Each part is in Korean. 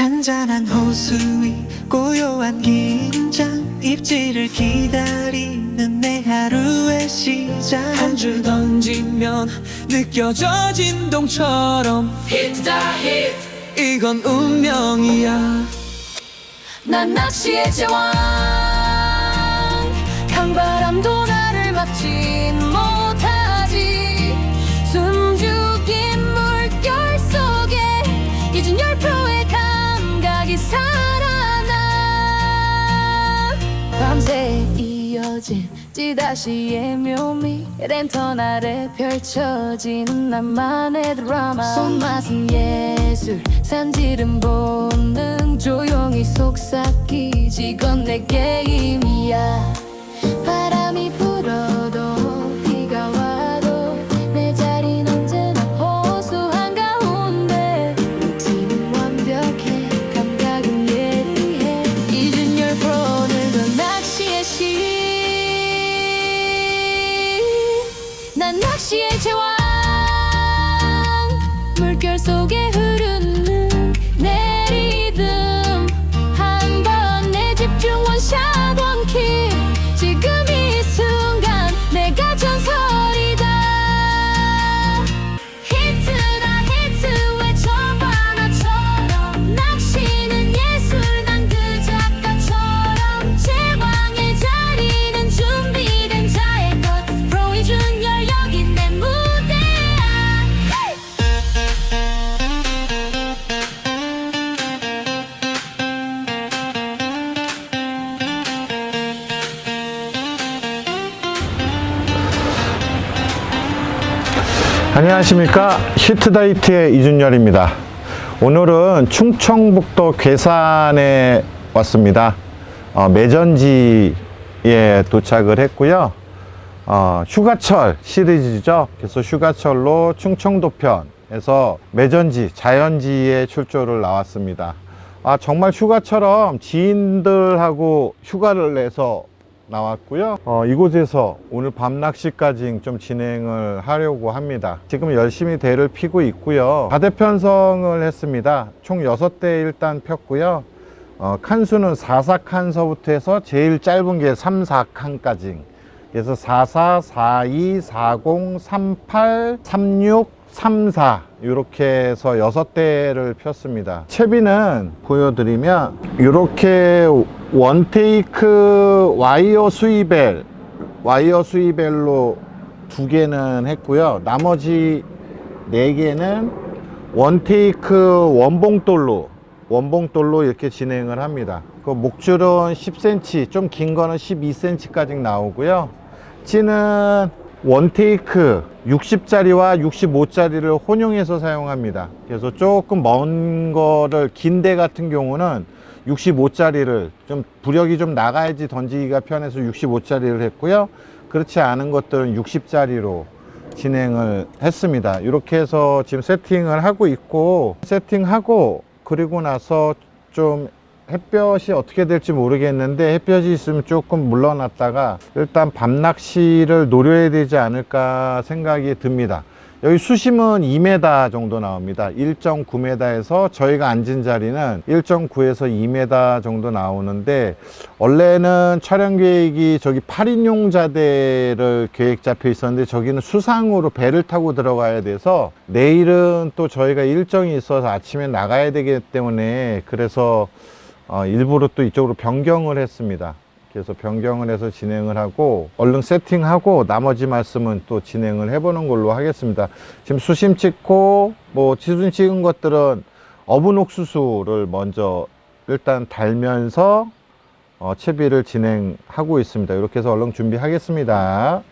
잔잔한 호수위 고요한 긴장 입질을 기다리는 내 하루의 시작. 한 줄 던지면 느껴져 진동처럼. Hit the hit. 이건 운명이야. 난 낚시의 제왕. 강바람도 나를 막지 밤새 이어진 찌다시의 묘미. 랜턴 아래 펼쳐진 나만의 드라마. 손맛은 예술 산지름 본능 조용히 속삭이지. 건 내 게임이야 안녕하십니까. 히트다이트의 이준열입니다. 오늘은 충청북도 괴산에 왔습니다. 어, 매전지에 도착을 했고요. 어, 휴가철 시리즈죠. 그래서 휴가철로 충청도 편에서 매전지 자연지에 출조를 나왔습니다. 아 정말 휴가처럼 지인들하고 휴가를 내서 나왔고요. 어, 이곳에서 오늘 밤 낚시까지 좀 진행을 하려고 합니다. 지금 열심히 대를 피고 있고요. 가대 편성을 했습니다. 총 6대 일단 폈고요. 어, 칸수는 44칸서부터 해서 제일 짧은 게 3, 4칸까지. 그래서 44, 42, 40, 38, 36, 34 이렇게 해서 6대를 폈습니다. 채비는 보여드리면 이렇게 원테이크 와이어 수이벨 와이어 수이벨로 두 개는 했고요. 나머지 네 개는 원테이크 원봉돌로 원봉돌로 이렇게 진행을 합니다. 그 목줄은 10cm, 좀 긴 거는 12cm까지 나오고요. 찌는 원테이크 60짜리와 65짜리를 혼용해서 사용합니다. 그래서 조금 먼 거를 긴 데 같은 경우는 65짜리를 좀 부력이 좀 나가야지 던지기가 편해서 65짜리를 했고요. 그렇지 않은 것들은 60짜리로 진행을 했습니다. 이렇게 해서 지금 세팅을 하고 있고 세팅하고 그리고 나서 좀 햇볕이 어떻게 될지 모르겠는데 햇볕이 있으면 조금 물러났다가 일단 밤낚시를 노려야 되지 않을까 생각이 듭니다. 여기 수심은 2m 정도 나옵니다. 1.9m에서 저희가 앉은 자리는 1.9에서 2m 정도 나오는데 원래는 촬영 계획이 저기 8인용 자대를 계획 잡혀 있었는데 저기는 수상으로 배를 타고 들어가야 돼서 내일은 또 저희가 일정이 있어서 아침에 나가야 되기 때문에 그래서 어, 일부러 또 이쪽으로 변경을 했습니다. 그래서 변경을 해서 진행을 하고 얼른 세팅하고 나머지 말씀은 또 진행을 해보는 걸로 하겠습니다. 지금 수심 찍고 뭐 지순 찍은 것들은 어분 옥수수를 먼저 일단 달면서 어, 채비를 진행하고 있습니다. 이렇게 해서 얼른 준비하겠습니다.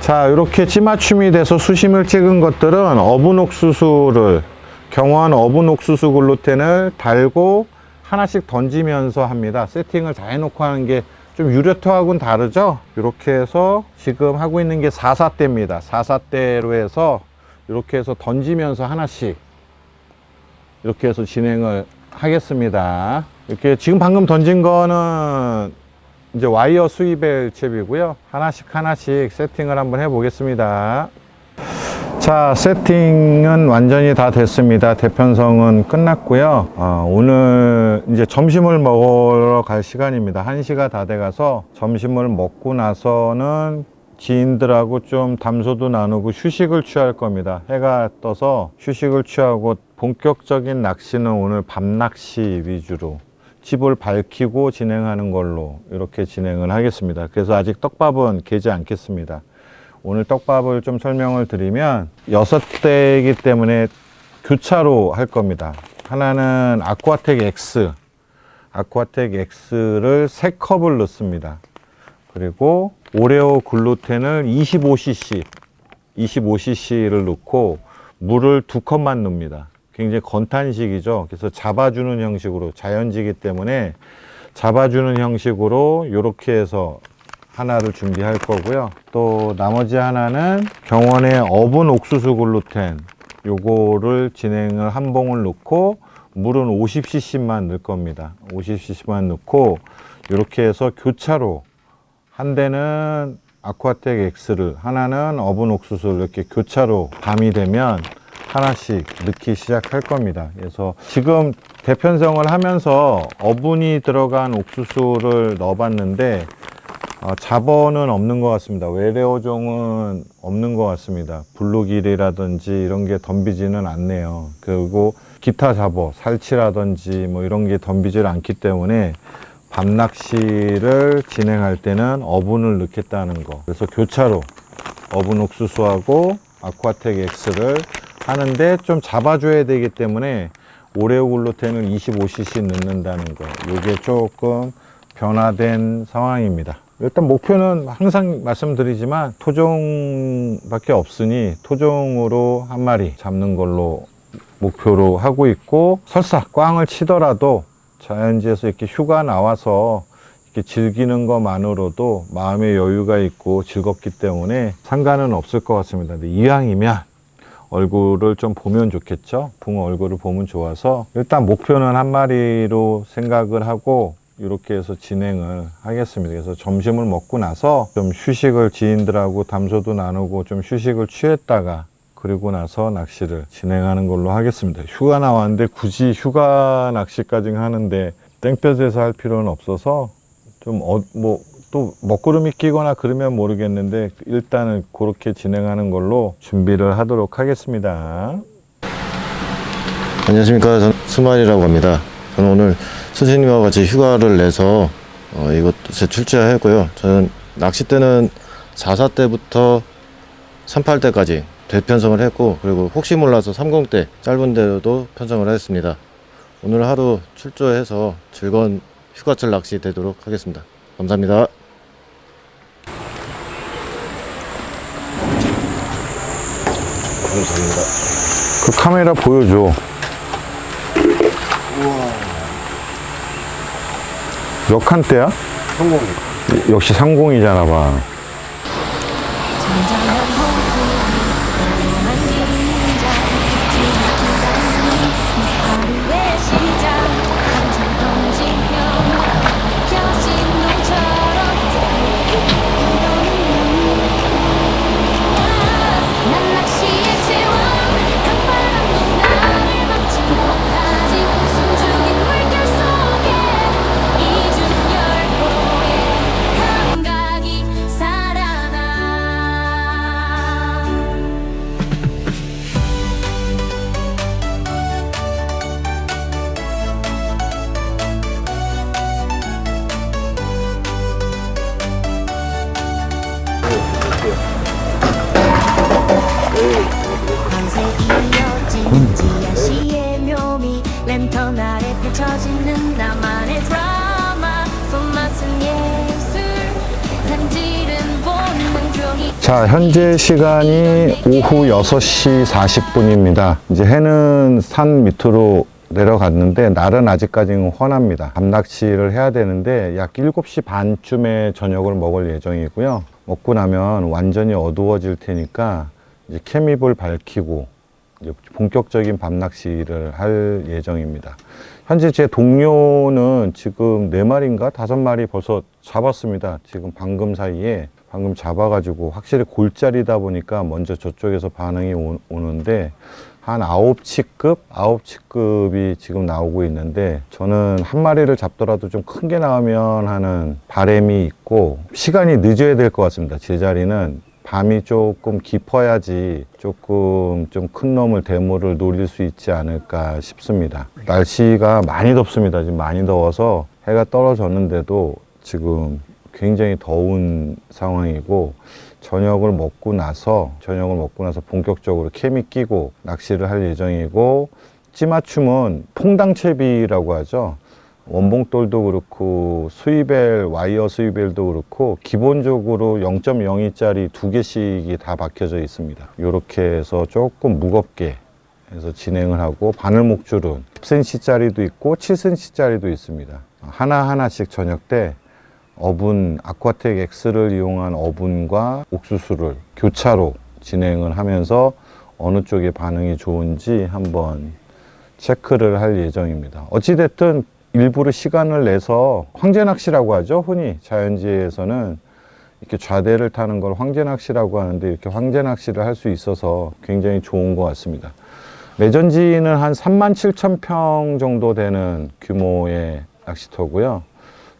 자, 이렇게 찌맞춤이 돼서 수심을 찍은 것들은 어분 옥수수를 경화한 어분 옥수수 글루텐을 달고 하나씩 던지면서 합니다. 세팅을 다 해놓고 하는 게 좀 유료토하고는 다르죠? 이렇게 해서 지금 하고 있는 게 44대입니다. 44대로 해서 이렇게 해서 던지면서 하나씩 이렇게 해서 진행을 하겠습니다. 이렇게 지금 방금 던진 거는 이제 와이어 수입의 잽이고요. 하나씩 하나씩 세팅을 한번 해 보겠습니다. 자, 세팅은 완전히 다 됐습니다. 대편성은 끝났고요. 어, 오늘 이제 점심을 먹으러 갈 시간입니다. 1시가 다 돼가서 점심을 먹고 나서는 지인들하고 좀 담소도 나누고 휴식을 취할 겁니다. 해가 떠서 휴식을 취하고 본격적인 낚시는 오늘 밤낚시 위주로 집을 밝히고 진행하는 걸로 이렇게 진행을 하겠습니다. 그래서 아직 떡밥은 개지 않겠습니다. 오늘 떡밥을 좀 설명을 드리면 여섯 대이기 때문에 교차로 할 겁니다. 하나는 아쿠아텍 X, 아쿠아텍 X를 세 컵을 넣습니다. 그리고 오레오 글루텐을 25cc, 25cc를 넣고 물을 두 컵만 넣습니다. 굉장히 건탄식이죠. 그래서 잡아주는 형식으로 자연지기 때문에 잡아주는 형식으로 이렇게 해서 하나를 준비할 거고요. 또 나머지 하나는 경원의 어분 옥수수 글루텐 요거를 진행을 한 봉을 넣고 물은 50cc만 넣을 겁니다. 50cc만 넣고 이렇게 해서 교차로 한 대는 아쿠아텍 X를 하나는 어분 옥수수를 이렇게 교차로 밤이 되면 하나씩 넣기 시작할 겁니다. 그래서 지금 대편성을 하면서 어분이 들어간 옥수수를 넣어봤는데 어, 잡어는 없는 것 같습니다. 외래어종은 없는 것 같습니다. 블루길이라든지 이런 게 덤비지는 않네요. 그리고 기타 잡어, 살치라든지 뭐 이런 게 덤비질 않기 때문에 밤낚시를 진행할 때는 어분을 넣겠다는 거. 그래서 교차로 어분 옥수수하고 아쿠아텍 X를 하는데 좀 잡아줘야 되기 때문에 오레오 글루텐을 25cc 넣는다는 거. 이게 조금 변화된 상황입니다. 일단 목표는 항상 말씀드리지만 토종밖에 없으니 토종으로 한 마리 잡는 걸로 목표로 하고 있고 설사 꽝을 치더라도 자연지에서 이렇게 휴가 나와서 이렇게 즐기는 것만으로도 마음의 여유가 있고 즐겁기 때문에 상관은 없을 것 같습니다. 근데 이왕이면 얼굴을 좀 보면 좋겠죠. 붕어 얼굴을 보면 좋아서 일단 목표는 한 마리로 생각을 하고 이렇게 해서 진행을 하겠습니다. 그래서 점심을 먹고 나서 좀 휴식을 지인들하고 담소도 나누고 좀 휴식을 취했다가 그리고 나서 낚시를 진행하는 걸로 하겠습니다. 휴가 나왔는데 굳이 휴가 낚시까지 하는데 땡볕에서 할 필요는 없어서 좀 어, 뭐, 또 먹구름이 끼거나 그러면 모르겠는데 일단은 그렇게 진행하는 걸로 준비를 하도록 하겠습니다. 안녕하십니까. 저는 스마일이라고 합니다. 저는 오늘 선생님과 같이 휴가를 내서 어, 이것에 출제했고요. 저는 낚싯대는 44 때부터 38 때까지 대편성을 했고 그리고 혹시 몰라서 30대 짧은 데도 편성을 했습니다. 오늘 하루 출조해서 즐거운 휴가철 낚시 되도록 하겠습니다. 감사합니다. 감사합니다. 그 카메라 보여줘. 몇 칸대야? 성공. 역시 상공이잖아 봐. 자, 현재 시간이 오후 6시 40분입니다. 이제 해는 산 밑으로 내려갔는데 날은 아직까지는 훤합니다. 밤낚시를 해야 되는데 약 7시 반쯤에 저녁을 먹을 예정이고요. 먹고 나면 완전히 어두워질 테니까 이제 케미볼 밝히고 이제 본격적인 밤낚시를 할 예정입니다. 현재 제 동료는 지금 네 마리인가 다섯 마리 벌써 잡았습니다. 지금 방금 사이에 방금 잡아가지고 확실히 골짜리다 보니까 먼저 저쪽에서 반응이 오, 오는데 한 9치급? 9치급이 지금 나오고 있는데 저는 한 마리를 잡더라도 좀 큰 게 나오면 하는 바람이 있고 시간이 늦어야 될 것 같습니다. 제자리는 밤이 조금 깊어야지 조금 좀 큰 놈을 대모를 노릴 수 있지 않을까 싶습니다. 날씨가 많이 덥습니다. 지금 많이 더워서 해가 떨어졌는데도 지금 굉장히 더운 상황이고 저녁을 먹고 나서 저녁을 먹고 나서 본격적으로 캠이 끼고 낚시를 할 예정이고 찌맞춤은 퐁당채비라고 하죠. 원봉돌도 그렇고 수이벨 와이어 수이벨도 그렇고 기본적으로 0.02짜리 두 개씩이 다 박혀져 있습니다. 이렇게 해서 조금 무겁게 해서 진행을 하고 바늘 목줄은 10cm짜리도 있고 7cm짜리도 있습니다. 하나 하나씩 저녁 때 어분 아쿠아텍 X를 이용한 어분과 옥수수를 교차로 진행을 하면서 어느 쪽에 반응이 좋은지 한번 체크를 할 예정입니다. 어찌됐든 일부러 시간을 내서 황제 낚시라고 하죠. 흔히 자연지에서는 이렇게 좌대를 타는 걸 황제 낚시라고 하는데 이렇게 황제 낚시를 할 수 있어서 굉장히 좋은 것 같습니다. 매전지는 한 3만 7천 평 정도 되는 규모의 낚시터고요.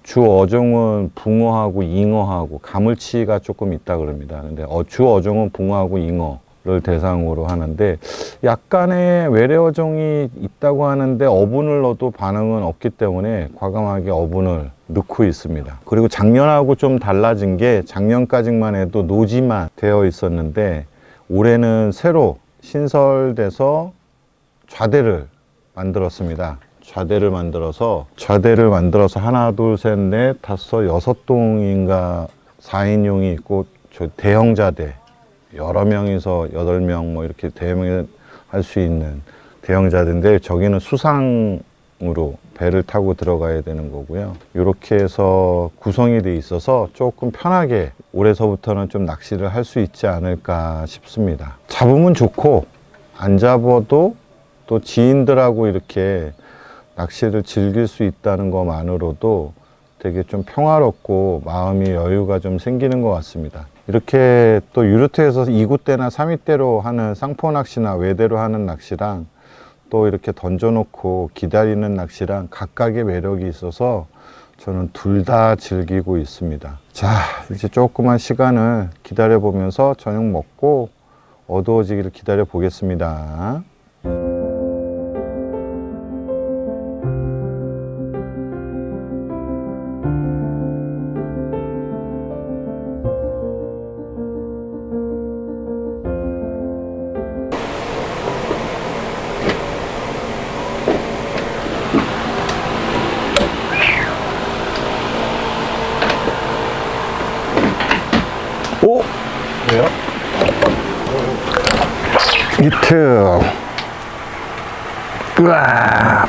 주 어종은 붕어하고 잉어하고 가물치가 조금 있다 그럽니다. 근데 어, 주 어종은 붕어하고 잉어를 대상으로 하는데 약간의 외래 어종이 있다고 하는데 어분을 넣어도 반응은 없기 때문에 과감하게 어분을 넣고 있습니다. 그리고 작년하고 좀 달라진 게 작년까지만 해도 노지만 되어 있었는데 올해는 새로 신설돼서 좌대를 만들었습니다. 좌대를 만들어서 좌대를 만들어서 하나 둘 셋 넷 다섯 여섯 동인가 4인용이 있고 저 대형 좌대 여러 명이서 여덟 명 뭐 이렇게 대형을 할 수 있는 대형 좌대인데 저기는 수상으로 배를 타고 들어가야 되는 거고요. 이렇게 해서 구성이 돼 있어서 조금 편하게 올해서부터는 좀 낚시를 할 수 있지 않을까 싶습니다. 잡으면 좋고 안 잡아도 또 지인들하고 이렇게 낚시를 즐길 수 있다는 것만으로도 되게 좀 평화롭고 마음이 여유가 좀 생기는 것 같습니다. 이렇게 또 유르트에서 2구대나 3위대로 하는 쌍포 낚시나 외대로 하는 낚시랑 또 이렇게 던져놓고 기다리는 낚시랑 각각의 매력이 있어서 저는 둘 다 즐기고 있습니다. 자, 이제 조그만 시간을 기다려 보면서 저녁 먹고 어두워지기를 기다려 보겠습니다. 오! 왜요? 히트. 으아.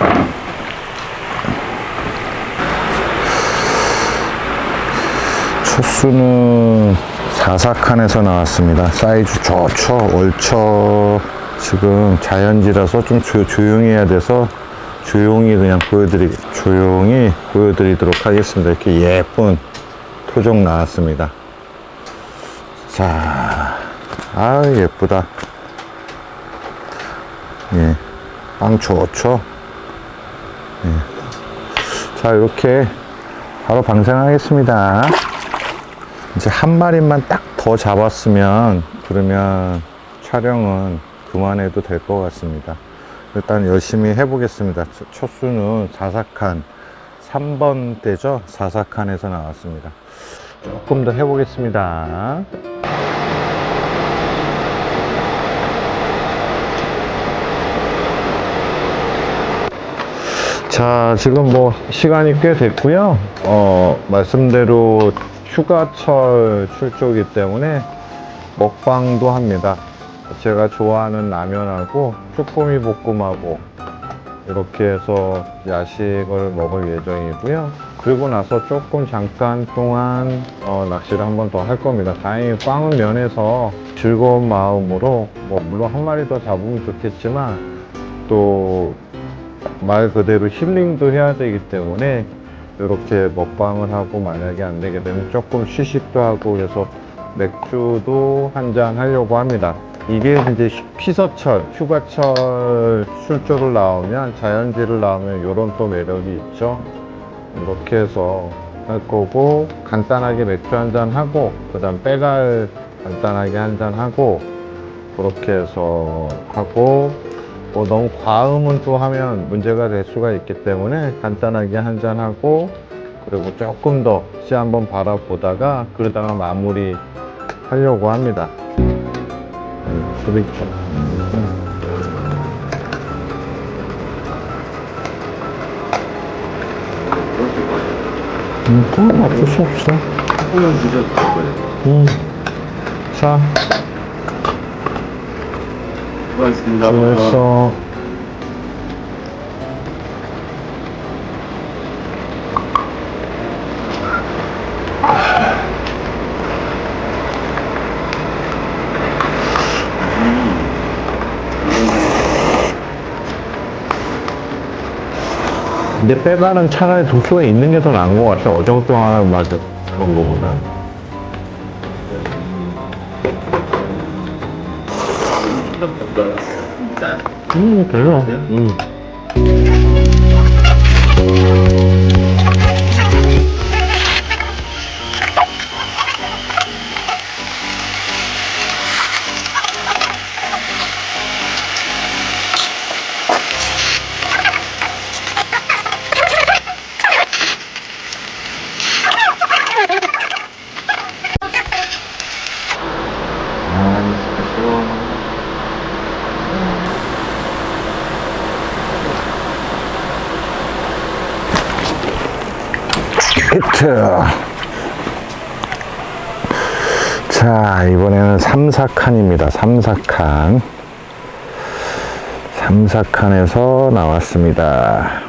초수는 사사칸에서 나왔습니다. 사이즈 좋죠. 얼처 지금 자연지라서 좀 조, 조용해야 돼서 조용히 그냥 보여드리 조용히 보여드리도록 하겠습니다. 이렇게 예쁜 토종 나왔습니다. 자, 아 예쁘다. 예, 빵 좋죠. 예. 자, 이렇게 바로 방생하겠습니다. 이제 한 마리만 딱 더 잡았으면 그러면 촬영은 그만해도 될 것 같습니다. 일단 열심히 해보겠습니다. 첫- 첫 수는 사사칸 3번 대죠. 사사칸에서 나왔습니다. 조금 더 해보겠습니다. 자, 지금 뭐 시간이 꽤 됐고요. 어, 말씀대로 휴가철 출조기 때문에 먹방도 합니다. 제가 좋아하는 라면하고 쭈꾸미 볶음하고 이렇게 해서 야식을 먹을 예정이고요. 그리고 나서 조금 잠깐 동안 어, 낚시를 한 번 더 할 겁니다. 다행히 빵은 면해서 즐거운 마음으로 뭐 물론 한 마리 더 잡으면 좋겠지만 또 말 그대로 힐링도 해야 되기 때문에 이렇게 먹방을 하고 만약에 안 되게 되면 조금 휴식도 하고 그래서 맥주도 한 잔 하려고 합니다. 이게 이제 휴- 피서철, 휴가철 출조를 나오면 자연지를 나오면 이런 또 매력이 있죠. 이렇게 해서 할 거고 간단하게 맥주 한 잔 하고 그 다음 빼갈 간단하게 한 잔 하고 그렇게 해서 하고 뭐 너무 과음은 또 하면 문제가 될 수가 있기 때문에 간단하게 한 잔 하고 그리고 조금 더 시 한번 바라보다가 그러다가 마무리 하려고 합니다. 음. 음, 그건 어쩔 수 없어. 음. 자, 수고했어. 근데 빼가는 차라리 도수가 있는 게 더 나은 것 같아. 어정쩡한 맛을 그런 거보다. 음, 별로. 음. 자, 이번에는 3, 4칸입니다. 3, 4칸. 3, 4칸에서 나왔습니다.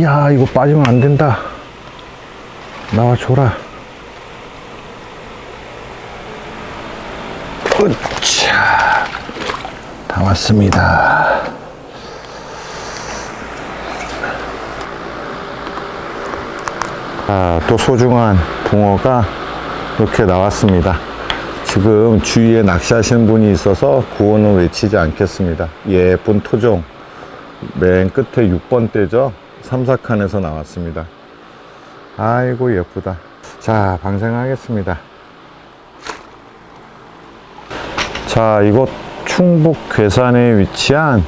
야, 이거 빠지면 안 된다. 나와줘라. 으차. 다 왔습니다. 아, 또 소중한 붕어가 이렇게 나왔습니다. 지금 주위에 낚시하시는 분이 있어서 구호는 외치지 않겠습니다. 예쁜 토종. 맨 끝에 6번대죠. 3, 4칸에서 나왔습니다. 아이고, 예쁘다. 자, 방생하겠습니다. 자, 이곳 충북 괴산에 위치한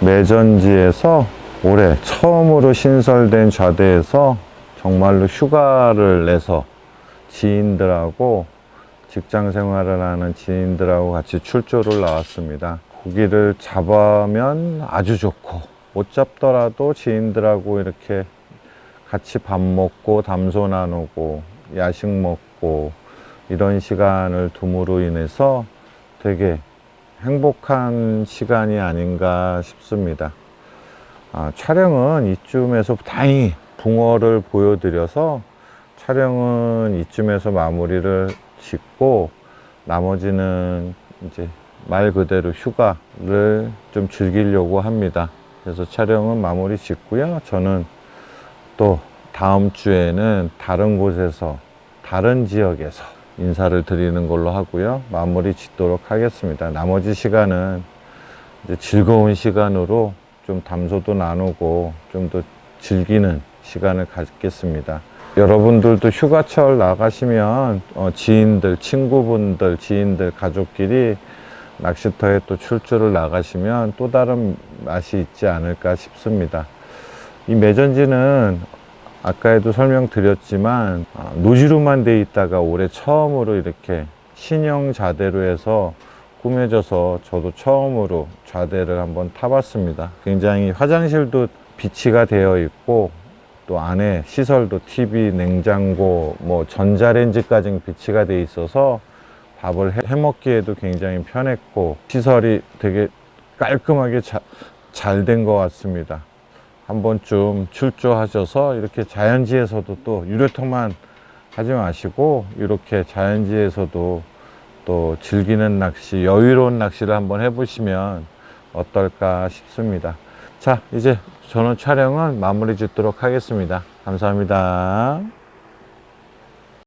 매전지에서 올해 처음으로 신설된 좌대에서 정말로 휴가를 내서 지인들하고 직장 생활을 하는 지인들하고 같이 출조를 나왔습니다. 고기를 잡으면 아주 좋고 못 잡더라도 지인들하고 이렇게 같이 밥 먹고 담소 나누고 야식 먹고 이런 시간을 둠으로 인해서 되게 행복한 시간이 아닌가 싶습니다. 아, 촬영은 이쯤에서 다행히 붕어를 보여드려서 촬영은 이쯤에서 마무리를 짓고 나머지는 이제 말 그대로 휴가를 좀 즐기려고 합니다. 그래서 촬영은 마무리 짓고요. 저는 또 다음 주에는 다른 곳에서 다른 지역에서 인사를 드리는 걸로 하고요. 마무리 짓도록 하겠습니다. 나머지 시간은 이제 즐거운 시간으로 좀 담소도 나누고 좀 더 즐기는 시간을 갖겠습니다. 여러분들도 휴가철 나가시면 어, 지인들, 친구분들, 지인들, 가족끼리 낚시터에 또 출조를 나가시면 또 다른 맛이 있지 않을까 싶습니다. 이 매전지는 아까에도 설명드렸지만 아, 노지로만 돼 있다가 올해 처음으로 이렇게 신형 좌대로 해서 꾸며져서 저도 처음으로 좌대를 한번 타봤습니다. 굉장히 화장실도 비치가 되어 있고 또 안에 시설도 TV, 냉장고, 뭐 전자레인지까지 비치가 돼 있어서 밥을 해- 해먹기에도 굉장히 편했고 시설이 되게 깔끔하게 잘 된 것 같습니다. 한 번쯤 출조하셔서 이렇게 자연지에서도 또 유료통만 하지 마시고 이렇게 자연지에서도 또 즐기는 낚시, 여유로운 낚시를 한번 해보시면 어떨까 싶습니다. 자, 이제 저는 촬영은 마무리 짓도록 하겠습니다. 감사합니다.